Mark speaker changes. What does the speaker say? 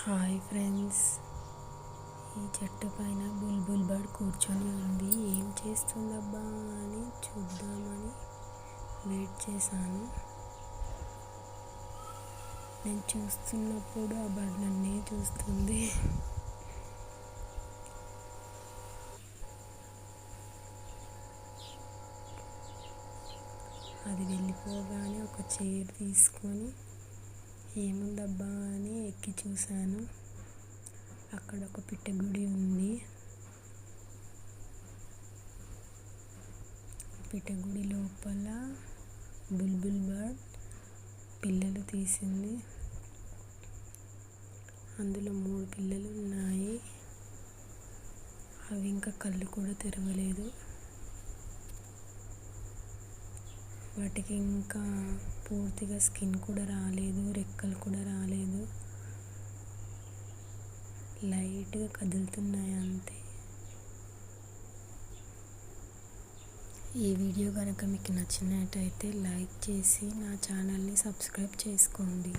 Speaker 1: Hi friends. ఈ చెట్టు పైన బుల్బుల్ బర్డ్ కూర్చొని ఉంది. ఏం చేస్తుందబ్బా అని చూద్దామని వెయిట్ చేశాను. నేను చూస్తున్నప్పుడు ఆ బర్డ్ నన్నే చూస్తుంది. అది వెళ్ళిపోగానే ఒక చైర్ తీసుకొని ఏముందబ్బా అని ఎక్కి చూశాను. అక్కడ ఒక పిట్టగుడి ఉంది. పిట్టగుడి లోపల బుల్బుల్ బర్డ్ పిల్లలు తీసింది. అందులో మూడు పిల్లలు ఉన్నాయి. అవి ఇంకా కళ్ళు కూడా తెరవలేదు. వాటికి ఇంకా పూర్తిగా స్కిన్ కూడా రాలేదు రెక్కలు కూడా రాలేదు. లైట్గా కదులుతున్నాయి అంతే. ఈ వీడియో కనుక మీకు నచ్చినట్టయితే లైక్ చేసి నా ఛానల్ని సబ్స్క్రైబ్ చేసుకోండి.